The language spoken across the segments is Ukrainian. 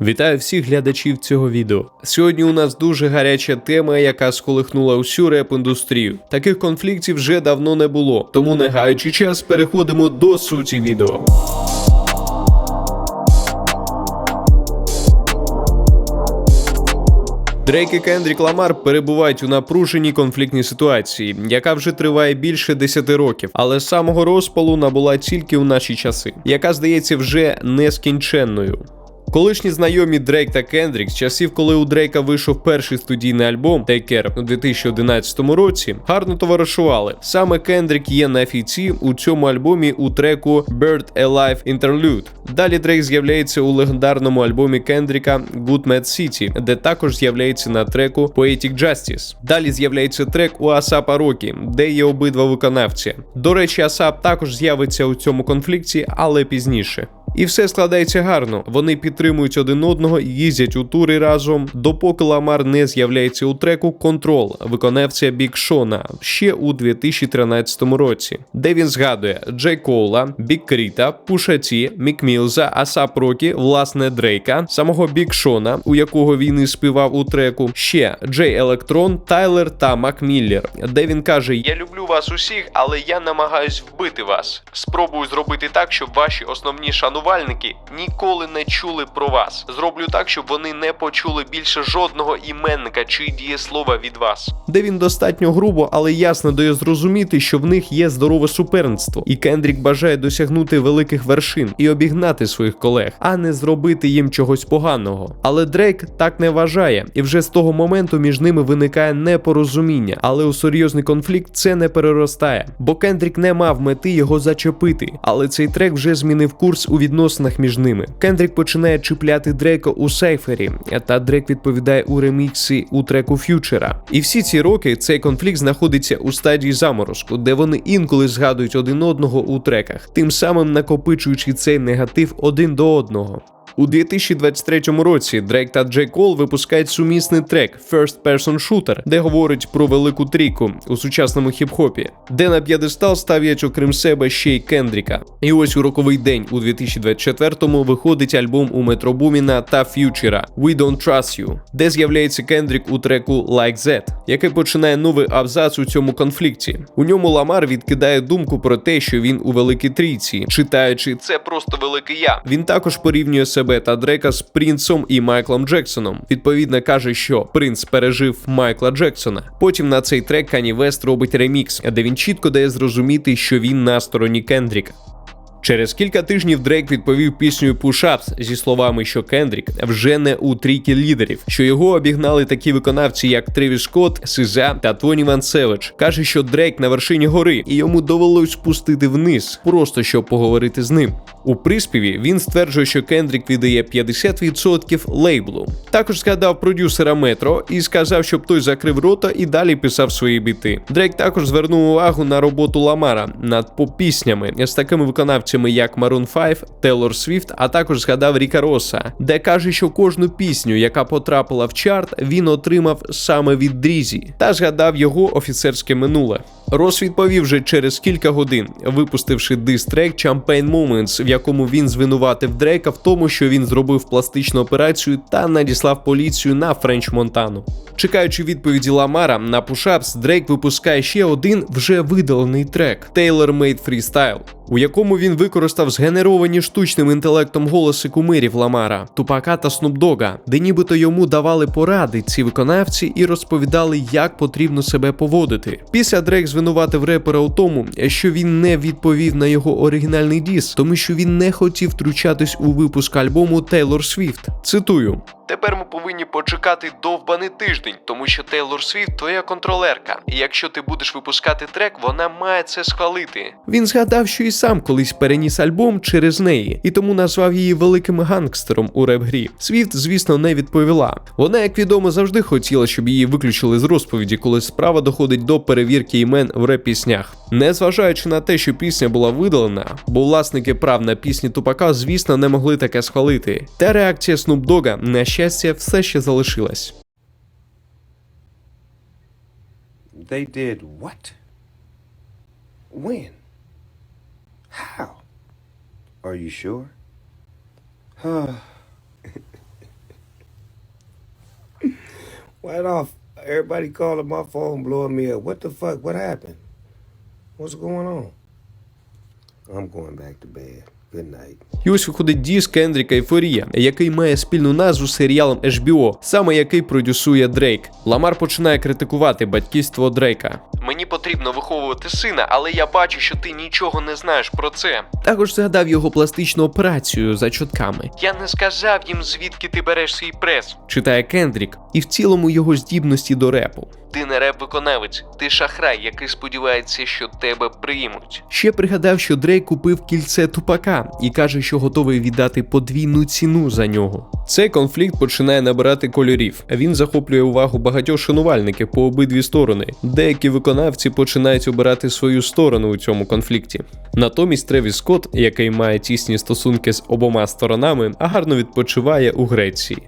Вітаю всіх глядачів цього відео. Сьогодні у нас дуже гаряча тема, яка сколихнула усю реп-індустрію. Таких конфліктів вже давно не було, тому не гаючи час, переходимо до суті відео. Дрейк і Кендрік Ламар перебувають у напруженій конфліктній ситуації, яка вже триває більше 10 років, але самого розпалу набула тільки у наші часи, яка здається вже нескінченною. Колишні знайомі Дрейк та Кендрік з часів, коли у Дрейка вийшов перший студійний альбом Take Care у 2011 році, гарно товаришували. Саме Кендрік є на фіці у цьому альбомі у треку Bird Alive Interlude. Далі Дрейк з'являється у легендарному альбомі Кендріка Good Mad City, де також з'являється на треку Poetic Justice. Далі з'являється трек у Асапа Рокі, де є обидва виконавці. До речі, Асап також з'явиться у цьому конфлікті, але пізніше. І все складається гарно. Вони підтримують один одного їздять у тури разом, допоки Ламар не з'являється у треку Контрол, виконавця Бік Шона ще у 2013 році, де він згадує Джей Коула, Бік Кріта, Пуша Ті, Мік Мілза, Асап Рокі, власне Дрейка, самого Бік Шона, у якого він і співав у треку, ще Джей Електрон, Тайлер та Мак Міллер, де він каже: Я люблю вас усіх, але я намагаюсь вбити вас. Спробую зробити так, щоб ваші основні шанувальники ніколи не чули про вас. Зроблю так, щоб вони не почули більше жодного іменника чи дієслова від вас. Де він достатньо грубо, але ясно дає зрозуміти, що в них є здорове суперництво, і Кендрік бажає досягнути великих вершин і обігнати своїх колег, а не зробити їм чогось поганого. Але Дрейк так не вважає, і вже з того моменту між ними виникає непорозуміння, але у серйозний конфлікт це не переростає, бо Кендрік не мав мети його зачепити. Але цей трек вже змінив курс у відносинах між ними. Кендрік починає чіпляти Дрейка у сейфері, та Дрейк відповідає у реміксі у треку Ф'ючера. І всі ці роки цей конфлікт знаходиться у стадії заморозку, де вони інколи згадують один одного у треках, тим самим накопичуючи цей негатив один до одного. У 2023 році Дрейк та Джей Кол випускають сумісний трек First Person Shooter, де говорить про велику трійку у сучасному хіп-хопі, де на п'єдестал ставлять окрім себе ще й Кендріка. І ось у роковий день у 2024-му виходить альбом у Метро Буміна та Ф'ючера We Don't Trust You, де з'являється Кендрік у треку Like That, який починає новий абзац у цьому конфлікті. У ньому Ламар відкидає думку про те, що він у великій трійці, читаючи це просто великий я. Він також порівнює себе та Дрейка з Принцом і Майклом Джексоном. Відповідно каже, що принц пережив Майкла Джексона. Потім на цей трек Кані Вест робить ремікс, де він чітко дає зрозуміти, що він на стороні Кендріка. Через кілька тижнів Дрейк відповів піснею Push Ups зі словами, що Кендрік вже не у трійки лідерів, що його обігнали такі виконавці, як Тревіс Скотт, Сиза та Тоні Ван Севич. Каже, що Дрейк на вершині гори, і йому довелось спустити вниз, просто щоб поговорити з ним. У приспіві він стверджує, що Кендрік віддає 50% лейблу. Також згадав продюсера Метро і сказав, щоб той закрив рота і далі писав свої біти. Дрейк також звернув увагу на роботу Ламара над поп-піснями з такими виконавцями, як Maroon 5, Taylor Swift, а також згадав Ріка Роса, де каже, що кожну пісню, яка потрапила в чарт, він отримав саме від Дрізі, та згадав його офіцерське минуле. Рос відповів вже через кілька годин, випустивши дис-трек Champagne Moments, в якому він звинуватив Дрейка в тому, що він зробив пластичну операцію та надіслав поліцію на Френч Монтану. Чекаючи відповіді Ламара на пушапс, Дрейк випускає ще один вже видалений трек Tailor Made Freestyle, у якому він використав згенеровані штучним інтелектом голоси кумирів Ламара, Тупака та Снупдога, де нібито йому давали поради ці виконавці і розповідали, як потрібно себе поводити. Після Дрейк звинуватив репера у тому, що він не відповів на його оригінальний діс, тому що він не хотів втручатись у випуск альбому Taylor Swift. Цитую. Тепер ми повинні почекати довбаний тиждень, тому що Тейлор Свіфт твоя контролерка. І якщо ти будеш випускати трек, вона має це схвалити. Він згадав, що і сам колись переніс альбом через неї, і тому назвав її великим гангстером у реп-грі. Свіфт, звісно, не відповіла. Вона, як відомо, завжди хотіла, щоб її виключили з розповіді, коли справа доходить до перевірки імен в реп-піснях. Незважаючи на те, що пісня була видалена, бо власники прав на пісні Тупака, звісно, не могли таке схвалити. Та реакція Snoop Dogga, на щастя, все ще залишилась. They did what? When? How? Are you sure? Right off, everybody calling my phone, blowing me up. What the fuck? What happened? І ось виходить диск Кендріка Ейфорія, який має спільну назву з серіалом HBO, саме який продюсує Дрейк. Ламар починає критикувати батьківство Дрейка. Мені потрібно виховувати сина, але я бачу, що ти нічого не знаєш про це. Також згадав його пластичну операцію за чотками. Я не сказав їм, звідки ти береш свій прес. Читає Кендрік, і в цілому його здібності до репу. Ти не реп-виконавець, ти шахрай, який сподівається, що тебе приймуть. Ще пригадав, що Дрейк купив кільце тупака і каже, що готовий віддати подвійну ціну за нього. Цей конфлікт починає набирати кольорів. Він захоплює увагу багатьох шанувальників по обидві сторони. Деякі виконавці починають обирати свою сторону у цьому конфлікті. Натомість Тревіс Скотт, який має тісні стосунки з обома сторонами, гарно відпочиває у Греції.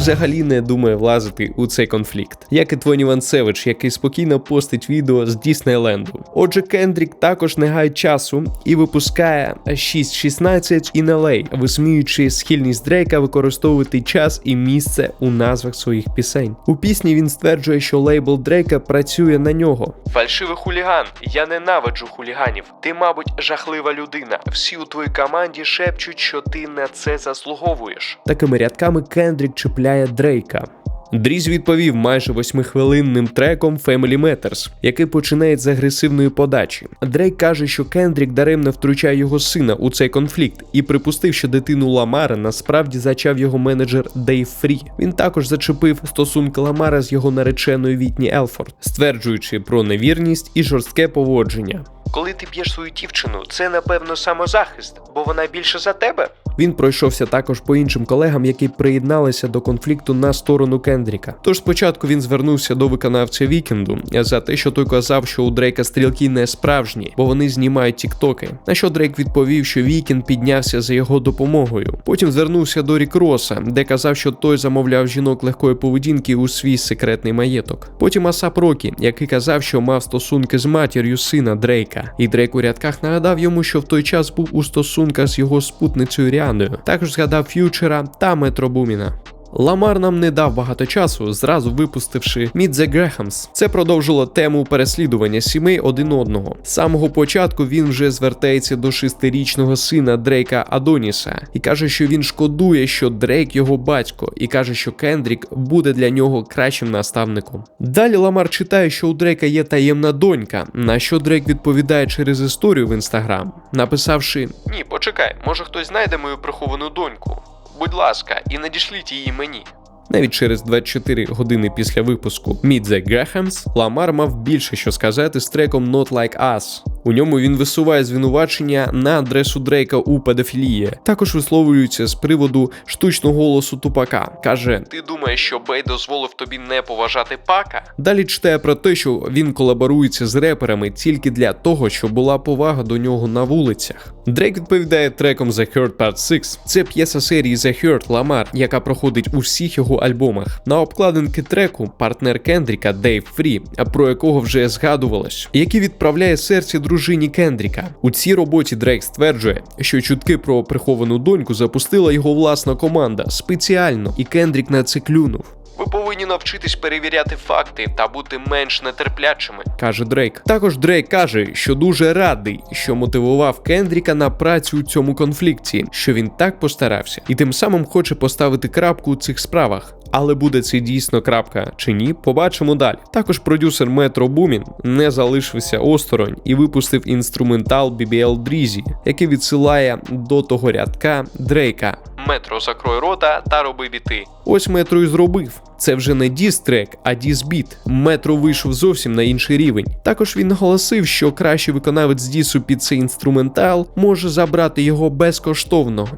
Взагалі не думає влазити у цей конфлікт, як і Твоні Вансевич, який спокійно постить відео з Діснейленду. Отже, Кендрік також не гає часу і випускає 6.16 in LA, висміюючи схильність Дрейка використовувати час і місце у назвах своїх пісень. У пісні він стверджує, що лейбл Дрейка працює на нього. Фальшивий хуліган. Я ненавиджу хуліганів. Ти, мабуть, жахлива людина. Всі у твоїй команді шепчуть, що ти на це заслуговуєш. Такими рядками Кендрік чіпляє Дрейка. Дріз відповів майже восьмихвилинним треком Family Matters, який починає з агресивної подачі. Дрейк каже, що Кендрік даремно втручає його сина у цей конфлікт і припустив, що дитину Ламара насправді зачав його менеджер Дейв Фрі. Він також зачепив стосунки Ламара з його нареченою Вітні Елфорд, стверджуючи про невірність і жорстке поводження. Коли ти б'єш свою дівчину, це напевно самозахист, бо вона більше за тебе. Він пройшовся також по іншим колегам, які приєдналися до конфлікту на сторону Кендріка. Тож спочатку він звернувся до виконавця Вікенду за те, що той казав, що у Дрейка стрілки не справжні, бо вони знімають тіктоки. На що Дрейк відповів, що Вікенд піднявся за його допомогою. Потім звернувся до Рік Роса, де казав, що той замовляв жінок легкої поведінки у свій секретний маєток. Потім Асап Рокі, який казав, що мав стосунки з матір'ю сина Дрейка. І Дрейк у рядках нагадав йому, що в той час був у стосунках з його спутницею Ріаною. Також згадав Ф'ючера та Метро Буміна. Ламар нам не дав багато часу, зразу випустивши the Grahams. Це продовжило тему переслідування сімей один одного. З самого початку він вже звертається до шестирічного сина Дрейка Адоніса і каже, що він шкодує, що Дрейк його батько, і каже, що Кендрік буде для нього кращим наставником. Далі Ламар читає, що у Дрейка є таємна донька, на що Дрейк відповідає через історію в інстаграм, написавши: Ні, почекай, може хтось знайде мою приховану доньку. Будь ласка, і надішліть її мені. Навіть через 24 години після випуску Meet the Grahams Ламар мав більше що сказати з треком Not Like Us. У ньому він висуває звинувачення на адресу Дрейка у педофілії. Також висловлюється з приводу штучного голосу тупака. Каже: Ти думаєш, що Бей дозволив тобі не поважати пака? Далі читає про те, що він колаборується з реперами тільки для того, щоб була повага до нього на вулицях. Дрейк відповідає треком The Hurt Part 6. Це п'єса серії The Hurt Ламар, яка проходить у всіх його альбомах. На обкладинки треку партнер Кендріка Дейв Фрі, про якого вже згадувалось, який відправляє серце дружині Кендріка. У цій роботі Дрейк стверджує, що чутки про приховану доньку запустила його власна команда спеціально, і Кендрік на це клюнув. Ви повинні навчитись перевіряти факти та бути менш нетерплячими, каже Дрейк. Також Дрейк каже, що дуже радий, що мотивував Кендріка на працю у цьому конфлікті, що він так постарався, і тим самим хоче поставити крапку у цих справах. Але буде це дійсно крапка чи ні, побачимо далі. Також продюсер Метро Бумін не залишився осторонь і випустив інструментал BBL Дрізі, який відсилає до того рядка Дрейка. Метро закрой рота та роби біти. Ось метро і зробив. Це вже не діс-трек, а діс-біт. Метро вийшов зовсім на інший рівень. Також він наголосив, що кращий виконавець дісу під цей інструментал може забрати його безкоштовно.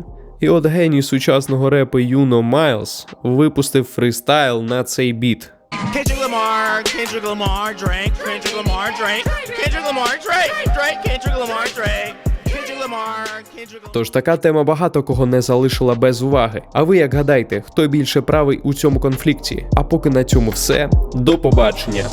І от геній сучасного репу Юно Майлз випустив фристайл на цей біт. Kendrick Lamar, Kendrick Lamar, Drake, Kendrick Lamar, Drake, Kendrick Lamar, Drake, Drake, Kendrick Lamar, Drake, Тож така тема багато кого не залишила без уваги. А ви як гадаєте, хто більше правий у цьому конфлікті? А поки на цьому все. До побачення.